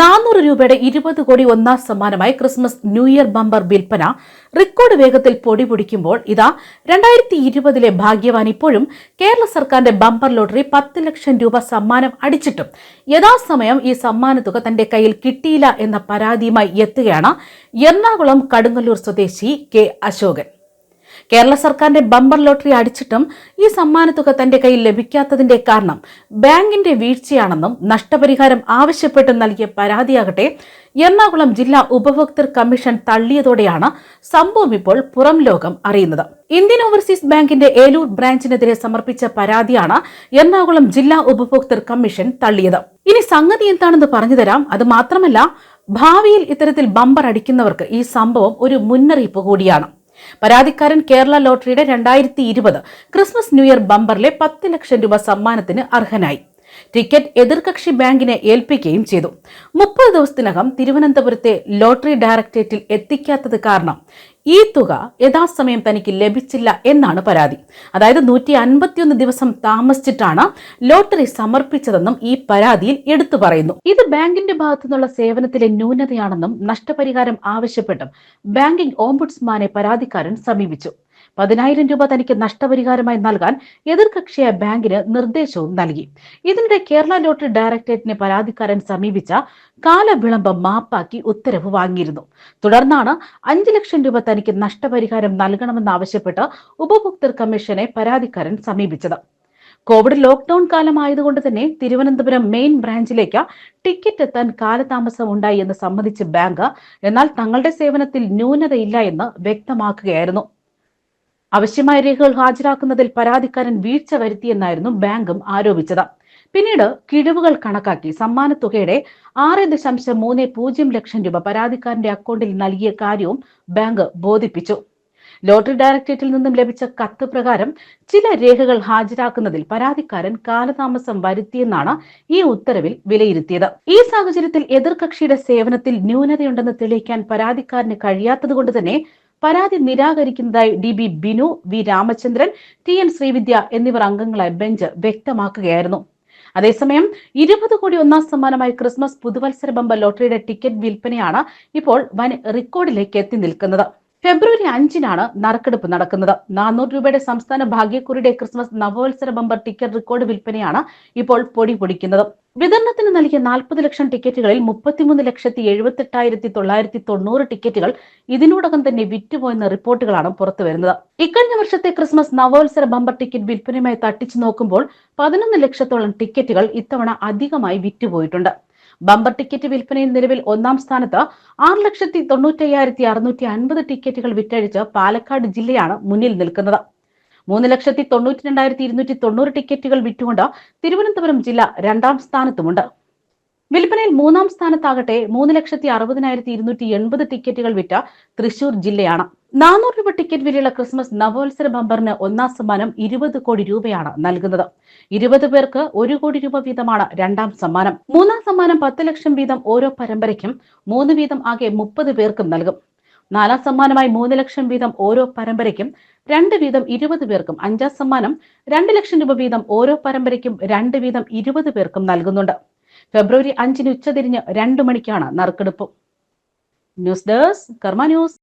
നാനൂറ് രൂപയുടെ ഇരുപത് കോടി ഒന്നാം സമ്മാനമായി ക്രിസ്മസ് ന്യൂ ഇയർ ബമ്പർ വിൽപ്പന റെക്കോർഡ് വേഗത്തിൽ പൊടി പൊടിക്കുമ്പോൾ ഇതാ രണ്ടായിരത്തി ഇരുപതിലെ ഭാഗ്യവാൻ ഇപ്പോഴും കേരള സർക്കാരിന്റെ ബമ്പർ ലോട്ടറി പത്ത് ലക്ഷം രൂപ സമ്മാനം അടിച്ചിട്ടും യഥാസമയം ഈ സമ്മാനത്തുക തന്റെ കയ്യിൽ കിട്ടിയില്ല എന്ന പരാതിയുമായി എത്തുകയാണ് എറണാകുളം കടുങ്ങല്ലൂർ സ്വദേശി കെ അശോകൻ. കേരള സർക്കാരിന്റെ ബമ്പർ ലോട്ടറി അടിച്ചിട്ടും ഈ സമ്മാനത്തുക തന്റെ കയ്യിൽ ലഭിക്കാത്തതിന്റെ കാരണം ബാങ്കിന്റെ വീഴ്ചയാണെന്നും നഷ്ടപരിഹാരം ആവശ്യപ്പെട്ട് നൽകിയ പരാതിയാകട്ടെ എറണാകുളം ജില്ലാ ഉപഭോക്തൃ കമ്മീഷൻ തള്ളിയതോടെയാണ് സംഭവം ഇപ്പോൾ പുറം ലോകം അറിയുന്നത്. ഇന്ത്യൻ ഓവർസീസ് ബാങ്കിന്റെ ഏലൂർ ബ്രാഞ്ചിനെതിരെ സമർപ്പിച്ച പരാതിയാണ് എറണാകുളം ജില്ലാ ഉപഭോക്തൃ കമ്മീഷൻ തള്ളിയത്. ഇനി സംഗതി എന്താണെന്ന് പറഞ്ഞുതരാം അത് മാത്രമല്ല ഭാവിയിൽ ഇത്തരത്തിൽ ബമ്പർ അടിക്കുന്നവർക്ക് ഈ സംഭവം ഒരു മുന്നറിയിപ്പ് കൂടിയാണ്. പരാതിക്കാരൻ കേരള ലോട്ടറിയുടെ രണ്ടായിരത്തി ഇരുപത് ക്രിസ്മസ് ന്യൂ ഇയർ ബമ്പറിലെ പത്ത് ലക്ഷം രൂപ സമ്മാനത്തിന് അർഹനായി ടിക്കറ്റ് എതിർകക്ഷി ബാങ്കിനെ ഏൽപ്പിക്കുകയും ചെയ്തു. മുപ്പത് ദിവസത്തിനകം തിരുവനന്തപുരത്തെ ലോട്ടറി ഡയറക്ടറേറ്റിൽ എത്തിക്കാത്തത് കാരണം ഈ തുക യഥാസമയം തനിക്ക് ലഭിച്ചില്ല എന്നാണ് പരാതി. അതായത് നൂറ്റി അൻപത്തിയൊന്ന് ദിവസം താമസിച്ചിട്ടാണ് ലോട്ടറി സമർപ്പിച്ചതെന്നും ഈ പരാതിയിൽ എടുത്തു പറയുന്നു. ഇത് ബാങ്കിന്റെ ഭാഗത്തു നിന്നുള്ള സേവനത്തിലെ ന്യൂനതയാണെന്നും നഷ്ടപരിഹാരം ആവശ്യപ്പെട്ടും ബാങ്കിംഗ് ഓംബുഡ്സ്മാനെ പരാതിക്കാരൻ സമീപിച്ചു. പതിനായിരം രൂപ തനിക്ക് നഷ്ടപരിഹാരമായി നൽകാൻ എതിർകക്ഷിയായ ബാങ്കിന് നിർദ്ദേശവും നൽകി. ഇതിനിടെ കേരള ലോട്ടറി ഡയറക്ടറേറ്റിനെ പരാതിക്കാരൻ സമീപിച്ച കാലവിളംബം മാപ്പാക്കി ഉത്തരവ് വാങ്ങിയിരുന്നു. തുടർന്നാണ് അഞ്ചു ലക്ഷം രൂപ തനിക്ക് നഷ്ടപരിഹാരം നൽകണമെന്നാവശ്യപ്പെട്ട് ഉപഭോക്തൃ കമ്മീഷനെ പരാതിക്കാരൻ സമീപിച്ചത്. കോവിഡ് ലോക്ക്ഡൌൺ കാലമായതുകൊണ്ട് തന്നെ തിരുവനന്തപുരം മെയിൻ ബ്രാഞ്ചിലേക്ക് ടിക്കറ്റ് എത്താൻ കാലതാമസം ഉണ്ടായി എന്ന് സമ്മതിച്ച് ബാങ്ക് എന്നാൽ തങ്ങളുടെ സേവനത്തിൽ ന്യൂനതയില്ല എന്ന് വ്യക്തമാക്കുകയായിരുന്നു. ആവശ്യമായ രേഖകൾ ഹാജരാക്കുന്നതിൽ പരാതിക്കാരൻ വീഴ്ച വരുത്തിയെന്നായിരുന്നു ബാങ്കും ആരോപിച്ചത്. പിന്നീട് കിഴിവുകൾ കണക്കാക്കി സമ്മാനത്തുകയുടെ ആറ് ദശാംശം മൂന്ന് പൂജ്യം ലക്ഷം രൂപ പരാതിക്കാരന്റെ അക്കൗണ്ടിൽ നൽകിയ കാര്യവും ബാങ്ക് ബോധിപ്പിച്ചു. ലോട്ടറി ഡയറക്ടറേറ്റിൽ നിന്നും ലഭിച്ച കത്ത് പ്രകാരം ചില രേഖകൾ ഹാജരാക്കുന്നതിൽ പരാതിക്കാരൻ കാലതാമസം വരുത്തിയെന്നാണ് ഈ ഉത്തരവിൽ വിലയിരുത്തിയത്. ഈ സാഹചര്യത്തിൽ എതിർകക്ഷിയുടെ സേവനത്തിൽ ന്യൂനതയുണ്ടെന്ന് തെളിയിക്കാൻ പരാതിക്കാരന് കഴിയാത്തതുകൊണ്ട് തന്നെ പരാതി നിരാകരിക്കുന്നതായി D B Binu V Ramachandran T N Sreevidya എന്നിവർ അംഗങ്ങളെ ബെഞ്ച് വ്യക്തമാക്കുകയായിരുന്നു. അതേസമയം ഇരുപത് കോടി ഒന്നാം സമ്മാനമായി ക്രിസ്മസ് പുതുവത്സര ബമ്പ ലോട്ടറിയുടെ ടിക്കറ്റ് വിൽപ്പനയാണ് ഇപ്പോൾ വൻ റെക്കോർഡിലേക്ക് എത്തി നിൽക്കുന്നത്. ഫെബ്രുവരി അഞ്ചിനാണ് നറുക്കെടുപ്പ് നടക്കുന്നത്. നാനൂറ് രൂപയുടെ സംസ്ഥാന ഭാഗ്യക്കുറിയുടെ ക്രിസ്മസ് നവവത്സര ബമ്പർ ടിക്കറ്റ് റെക്കോർഡ് വിൽപ്പനയാണ് ഇപ്പോൾ പൊടി പൊടിക്കുന്നത്. വിതരണത്തിന് നൽകിയ നാൽപ്പത് ലക്ഷം ടിക്കറ്റുകളിൽ മുപ്പത്തിമൂന്ന് ലക്ഷത്തി എഴുപത്തെട്ടായിരത്തി തൊള്ളായിരത്തി തൊണ്ണൂറ് ടിക്കറ്റുകൾ ഇതിനോടകം തന്നെ വിറ്റുപോയെന്ന റിപ്പോർട്ടുകളാണ് പുറത്തുവരുന്നത് ഇക്കഴിഞ്ഞ വർഷത്തെ ക്രിസ്മസ് നവോത്സര ബമ്പർ ടിക്കറ്റ് വിൽപ്പനയുമായി തട്ടിച്ചു നോക്കുമ്പോൾ പതിനൊന്ന് ലക്ഷത്തോളം ടിക്കറ്റുകൾ ഇത്തവണ അധികമായി വിറ്റുപോയിട്ടുണ്ട്. ബമ്പർ ടിക്കറ്റ് വിൽപ്പനയിൽ നിലവിൽ ഒന്നാം സ്ഥാനത്ത് ആറ് ലക്ഷത്തി തൊണ്ണൂറ്റയ്യായിരത്തി അറുന്നൂറ്റി അൻപത് ടിക്കറ്റുകൾ വിറ്റഴിച്ച് പാലക്കാട് ജില്ലയാണ് മുന്നിൽ നിൽക്കുന്നത്. മൂന്ന് ലക്ഷത്തി തൊണ്ണൂറ്റി രണ്ടായിരത്തി ഇരുന്നൂറ്റി തൊണ്ണൂറ് ടിക്കറ്റുകൾ വിറ്റുകൊണ്ട് തിരുവനന്തപുരം ജില്ല രണ്ടാം സ്ഥാനത്തുമുണ്ട്. വിൽപ്പനയിൽ മൂന്നാം സ്ഥാനത്താകട്ടെ മൂന്ന് ലക്ഷത്തി അറുപതിനായിരത്തി ഇരുന്നൂറ്റി എൺപത് ടിക്കറ്റുകൾ വിറ്റ തൃശൂർ ജില്ലയാണ്. നാനൂറ് രൂപ ടിക്കറ്റ് വിലയുള്ള ക്രിസ്മസ് നവോത്സര ബമ്പറിന് ഒന്നാം സമ്മാനം ഇരുപത് കോടി രൂപയാണ് നൽകുന്നത്. ഇരുപത് പേർക്ക് ഒരു കോടി രൂപ വീതമാണ് രണ്ടാം സമ്മാനം. മൂന്നാം സമ്മാനം പത്ത് ലക്ഷം വീതം ഓരോ പരമ്പരയ്ക്കും മൂന്ന് വീതം ആകെ മുപ്പത് പേർക്കും നൽകും. നാലാം സമ്മാനമായി മൂന്ന് ലക്ഷം വീതം ഓരോ പരമ്പരയ്ക്കും രണ്ട് വീതം ഇരുപത് പേർക്കും അഞ്ചാം സമ്മാനം രണ്ട് ലക്ഷം രൂപ വീതം ഓരോ പരമ്പരയ്ക്കും രണ്ട് വീതം ഇരുപത് പേർക്കും നൽകുന്നുണ്ട്. ഫെബ്രുവരി അഞ്ചിന് ഉച്ചതിരിഞ്ഞ് രണ്ടു മണിക്കാണ് നറുക്കെടുപ്പ്. News desk Karma news.